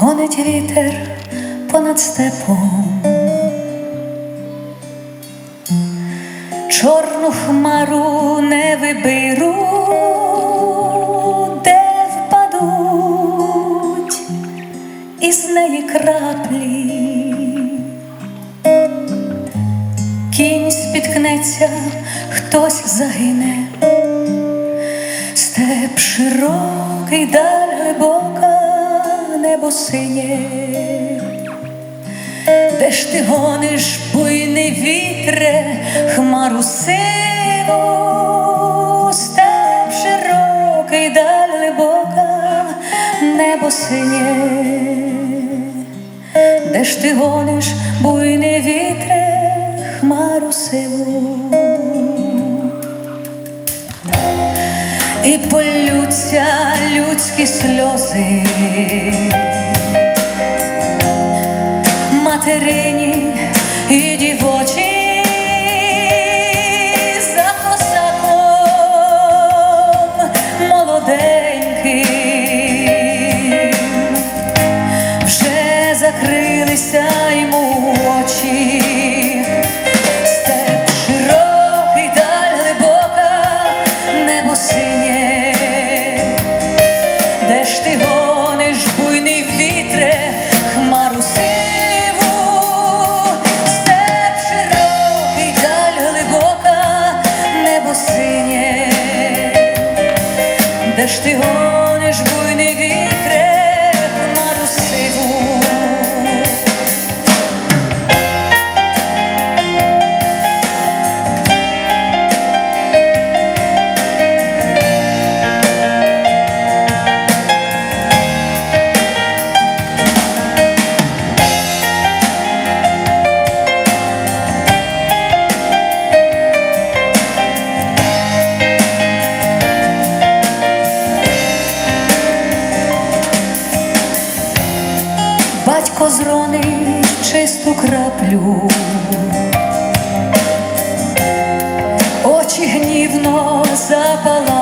гонить вітер понад степом, чорну хмару не виберу, де впадуть із неї краплі. Кінь спіткнеться, хтось загине, степ широкий, глибока, небо синє, де ж ти гониш, буйний вітре, хмару сиву, степ широкий, даль глибока, небо синє, де ж ти гониш, буйний вітре, хмару сиву. І полються людські сльози, материні і дівочі закрилися йому де ж ти гониш, буйний вітре, Батько зронить чисту краплю, очі гнівно запалають,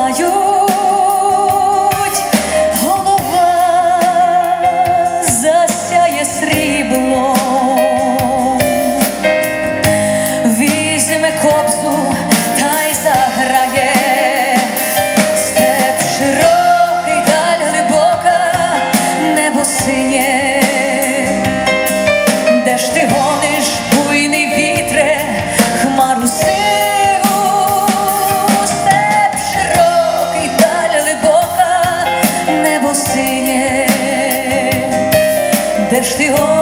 Si hoy oh.